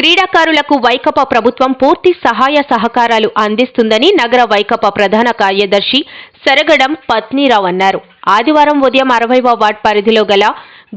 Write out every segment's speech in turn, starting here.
క్రీడాకారులకు వైకపా ప్రభుత్వం పూర్తి సహాయ సహకారాలు అందిస్తుందని నగర వైకపా ప్రధాన కార్యదర్శి సరగడం పత్నీరావు అన్నారు. ఆదివారం ఉదయం అరవైవ వార్డ్ పరిధిలో గల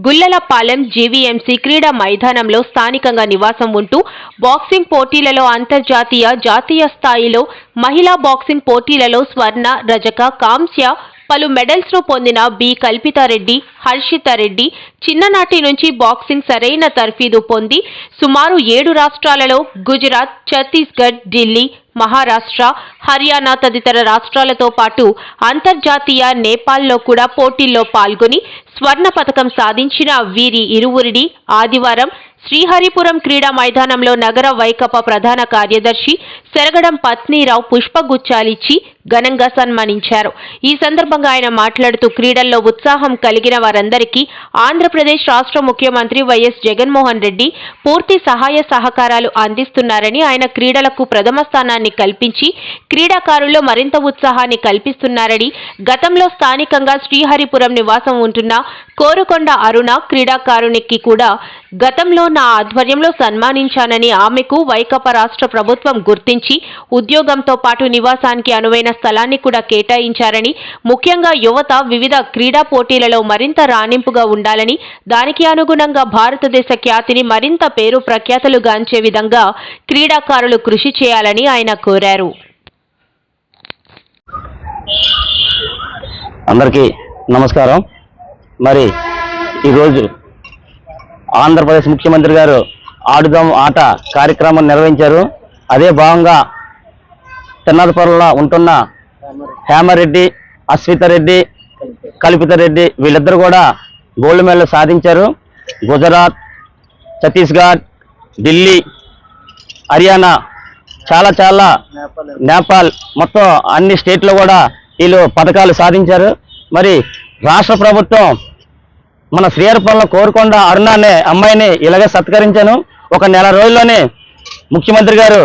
గుల్లలపాలెం జీవీఎంసీ క్రీడా మైదానంలో స్థానికంగా నివాసం ఉంటూ బాక్సింగ్ పోటీలలో అంతర్జాతీయ జాతీయ స్థాయిలో మహిళా బాక్సింగ్ పోటీలలో స్వర్ణ రజక కాంస్య పలు మెడల్స్ను పొందిన బి. కల్పితారెడ్డి హర్షితారెడ్డి చిన్ననాటి నుంచి బాక్సింగ్ సరైన తర్ఫీదు పొంది సుమారు ఏడు రాష్ట్రాలలో గుజరాత్ ఛత్తీస్గఢ్ ఢిల్లీ మహారాష్ట్ర హర్యానా తదితర రాష్ట్రాలతో పాటు అంతర్జాతీయ నేపాల్లో కూడా పోటీల్లో పాల్గొని స్వర్ణ పథకం సాధించిన వీరి ఇరువురిని ఆదివారం శ్రీహరిపురం క్రీడా మైదానంలో నగర వైకపా ప్రధాన కార్యదర్శి సెరగడం పత్నీరావు పుష్పగుచ్చాలిచ్చి ఘనంగా సన్మానించారు. ఈ సందర్భంగా ఆయన మాట్లాడుతూ క్రీడల్లో ఉత్సాహం కలిగిన వారందరికీ ఆంధ్రప్రదేశ్ రాష్ట్ర ముఖ్యమంత్రి వైఎస్ జగన్మోహన్ రెడ్డి పూర్తి సహాయ సహకారాలు అందిస్తున్నారని ఆయన క్రీడలకు ప్రథమ స్థానాన్ని కల్పించి క్రీడాకారుల్లో మరింత ఉత్సాహాన్ని కల్పిస్తున్నారని గతంలో స్థానికంగా శ్రీహరిపురం నివాసం ఉంటున్న కోరుకొండ అరుణ క్రీడాకారునికి కూడా గతంలో నా ఆధ్వర్యంలో సన్మానించానని ఆమెకు వైకప రాష్ట్ర ప్రభుత్వం గుర్తించి ఉద్యోగంతో పాటు నివాసానికి అనువైన స్థలాన్ని కూడా కేటాయించారని ముఖ్యంగా యువత వివిధ క్రీడా పోటీలలో మరింత రాణింపుగా ఉండాలని దానికి అనుగుణంగా భారతదేశ ఖ్యాతిని మరింత పేరు ప్రఖ్యాతలు గాంచే విధంగా క్రీడాకారులు కృషి చేయాలని ఆయన కోరారు. అందరికీ నమస్కారం. మరి ఈరోజు ఆంధ్రప్రదేశ్ ముఖ్యమంత్రి గారు ఆడుదాం ఆట కార్యక్రమం నిర్వహించారు. అదే భాగంగా తిన్నదపురంలో ఉంటున్న హేమరెడ్డి అశ్వితారెడ్డి కల్పితారెడ్డి వీళ్ళిద్దరు కూడా గోల్డ్ మెడల్ సాధించారు. గుజరాత్ ఛత్తీస్గఢ్ ఢిల్లీ హర్యానా చాలా చాలా నేపాల్ మొత్తం అన్ని స్టేట్లో కూడా వీళ్ళు పథకాలు సాధించారు. మరి రాష్ట్ర ప్రభుత్వం మన శ్రీహరిపురంలో కోరుకొండ అరుణ అనే అమ్మాయిని ఇలాగే సత్కరించాను. ఒక నెల రోజుల్లోనే ముఖ్యమంత్రి గారు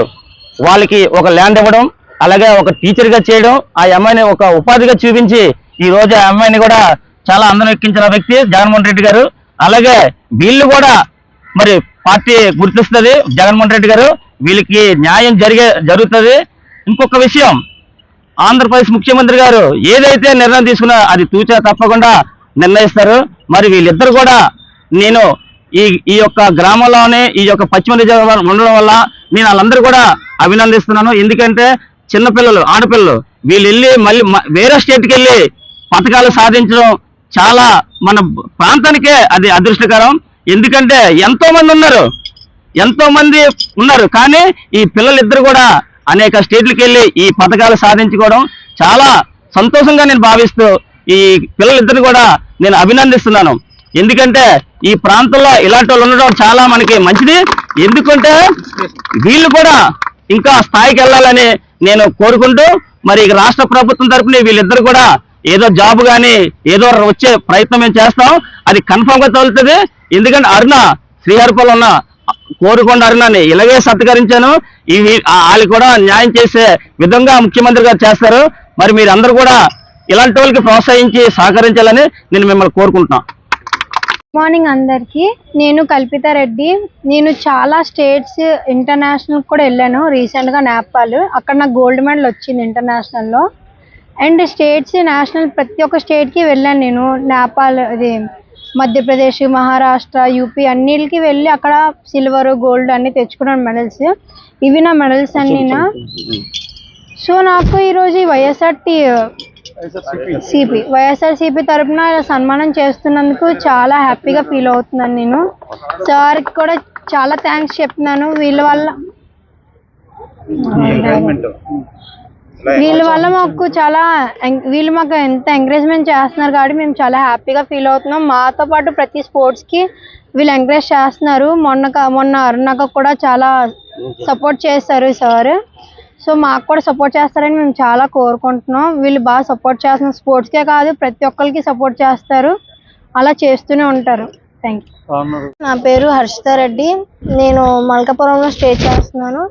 వాళ్ళకి ఒక ల్యాండ్ ఇవ్వడం అలాగే ఒక టీచర్గా చేయడం ఆ అమ్మాయిని ఒక ఉపాధిగా చూపించి ఈ రోజు ఆ అమ్మాయిని కూడా చాలా అందం ఎక్కించిన వ్యక్తి జగన్మోహన్ రెడ్డి గారు. అలాగే వీళ్ళు కూడా మరి పార్టీ గుర్తిస్తుంది జగన్మోహన్ రెడ్డి గారు. వీళ్ళకి న్యాయం జరిగే జరుగుతుంది. ఇంకొక విషయం ఆంధ్రప్రదేశ్ ముఖ్యమంత్రి గారు ఏదైతే నిర్ణయం తీసుకున్నా అది తూచా తప్పకుండా నిర్ణయిస్తారు. మరి వీళ్ళిద్దరు కూడా నేను ఈ ఈ యొక్క గ్రామంలోనే ఈ యొక్క పశ్చిమ నియోజకవర్గం ఉండడం వల్ల నేను వాళ్ళందరూ కూడా అభినందిస్తున్నాను. ఎందుకంటే చిన్నపిల్లలు ఆడపిల్లలు వీళ్ళు వెళ్ళి మళ్ళీ వేరే స్టేట్కి వెళ్ళి పథకాలు సాధించడం చాలా మన ప్రాంతానికే అది అదృష్టకరం. ఎందుకంటే ఎంతో మంది ఉన్నారు ఎంతో మంది ఉన్నారు. కానీ ఈ పిల్లలిద్దరు కూడా అనేక స్టేట్లకు వెళ్ళి ఈ పథకాలు సాధించుకోవడం చాలా సంతోషంగా నేను భావిస్తూ ఈ పిల్లలిద్దరిని కూడా నేను అభినందిస్తున్నాను. ఎందుకంటే ఈ ప్రాంతంలో ఇలాంటి వాళ్ళు ఉండడం చాలా మనకి మంచిది. ఎందుకంటే వీళ్ళు కూడా ఇంకా స్థాయికి వెళ్ళాలని నేను కోరుకుంటూ మరి ఇక రాష్ట్ర ప్రభుత్వం తరపున వీళ్ళిద్దరు కూడా ఏదో జాబ్ కానీ ఏదో వచ్చే ప్రయత్నం మేము చేస్తాం. అది కన్ఫర్మ్గా తగులుతుంది. ఎందుకంటే అరుణ శ్రీహరిపల్ ఉన్న కోరుకొండ అరుణని ఇలాగే సత్కరించాను. ఇవి వాళ్ళు కూడా న్యాయం చేసే విధంగా ముఖ్యమంత్రి గారు చేస్తారు. మరి మీరు అందరూ కూడా ఇలాంటి వాళ్ళకి ప్రోత్సహించి సహకరించాలని నేను మిమ్మల్ని కోరుకుంటున్నాను. మార్నింగ్ అందరికీ. నేను కల్పిత రెడ్డి. నేను చాలా స్టేట్స్ ఇంటర్నేషనల్ కూడా వెళ్ళాను రీసెంట్గా నేపాల్. అక్కడ నాకు గోల్డ్ మెడల్ వచ్చింది ఇంటర్నేషనల్లో. అండ్ స్టేట్స్ నేషనల్ ప్రతి ఒక్క స్టేట్కి వెళ్ళాను నేను. నేపాల్ ఇది మధ్యప్రదేశ్ మహారాష్ట్ర యూపీ అన్నిటికి వెళ్ళి అక్కడ సిల్వర్ గోల్డ్ అన్ని తెచ్చుకున్నాను మెడల్స్. ఇవి నా మెడల్స్ అన్నీ సో నాకు ఈరోజు వైఎస్ఆర్టీ సిపి వైఎస్ఆర్సీపీ తరపున ఇలా సన్మానం చేస్తున్నందుకు చాలా హ్యాపీగా ఫీల్ అవుతున్నాను నేను. సార్కి కూడా చాలా థ్యాంక్స్ చెప్తున్నాను. వీళ్ళ వల్ల వీళ్ళ వల్ల మాకు చాలా వీళ్ళు మాకు ఎంత ఎంకరేజ్మెంట్ చేస్తున్నారు కాబట్టి మేము చాలా హ్యాపీగా ఫీల్ అవుతున్నాం. మాతో పాటు ప్రతి స్పోర్ట్స్కి వీళ్ళు ఎంకరేజ్ చేస్తున్నారు. మొన్న మొన్న అరుణాక కూడా చాలా సపోర్ట్ చేస్తారు సార్. సో మాకు కూడా సపోర్ట్ చేస్తారని మేము చాలా కోరుకుంటున్నాం. వీళ్ళు బాగా సపోర్ట్ చేస్తున్నారు స్పోర్ట్స్కే కాదు ప్రతి ఒక్కరికి సపోర్ట్ చేస్తారు. అలా చేస్తూనే ఉంటారు. థ్యాంక్ యూ నా పేరు హర్షితా రెడ్డి. నేను మల్కాపురంలో స్టే చేస్తున్నాను.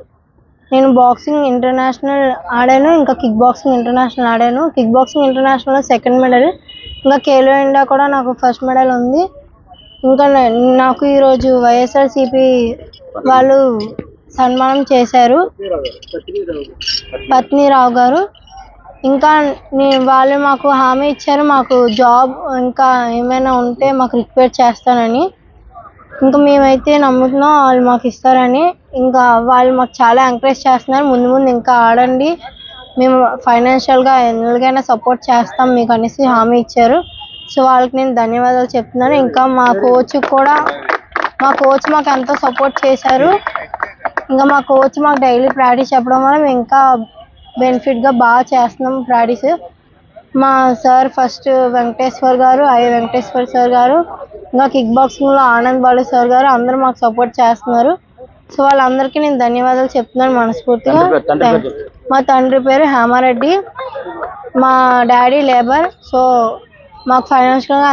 నేను బాక్సింగ్ ఇంటర్నేషనల్ ఆడాను ఇంకా కిక్ బాక్సింగ్ ఇంటర్నేషనల్ ఆడాను. కిక్ బాక్సింగ్ ఇంటర్నేషనల్లో సెకండ్ మెడల్ ఇంకా ఖేలో ఇండియా కూడా నాకు ఫస్ట్ మెడల్ ఉంది. ఇంకా నాకు ఈరోజు వైఎస్ఆర్సిపి వాళ్ళు సన్మానం చేశారు. పత్నిరావు గారు. ఇంకా వాళ్ళు మాకు హామీ ఇచ్చారు మాకు జాబ్ ఇంకా ఏమైనా ఉంటే మాకు రిక్వెస్ట్ చేస్తానని. ఇంకా మేమైతే నమ్ముతున్నాం వాళ్ళు మాకు ఇస్తారని. ఇంకా వాళ్ళు మాకు చాలా ఎంకరేజ్ చేస్తున్నారు. ముందు ముందు ఇంకా ఆడండి. మేము ఫైనాన్షియల్గా ఎలాగైనా సపోర్ట్ చేస్తాం. మీకు అనేసి హామీ ఇచ్చారు. సో వాళ్ళకి నేను ధన్యవాదాలు చెప్తున్నాను. ఇంకా మా కోచ్ కూడా మా కోచ్ మాకు ఎంతో సపోర్ట్ చేశారు. ఇంకా మా కోచ్ మాకు డైలీ ప్రాక్టీస్ చెప్పడం వల్ల మేము ఇంకా బెనిఫిట్గా బాగా చేస్తున్నాం ప్రాక్టీస్ మా సార్ ఫస్ట్ వెంకటేశ్వర్ గారు ఐ వెంకటేశ్వర్ సార్ గారు ఇంకా కిక్ బాక్సింగ్లో ఆనంద్ బాలు సార్ గారు అందరూ మాకు సపోర్ట్ చేస్తున్నారు. సో వాళ్ళందరికీ నేను ధన్యవాదాలు చెప్తున్నాను మనస్ఫూర్తిగా. మా తండ్రి పేరు హేమారెడ్డి. మా డాడీ లేబర్. సో మాకు ఫైనాన్షియల్గా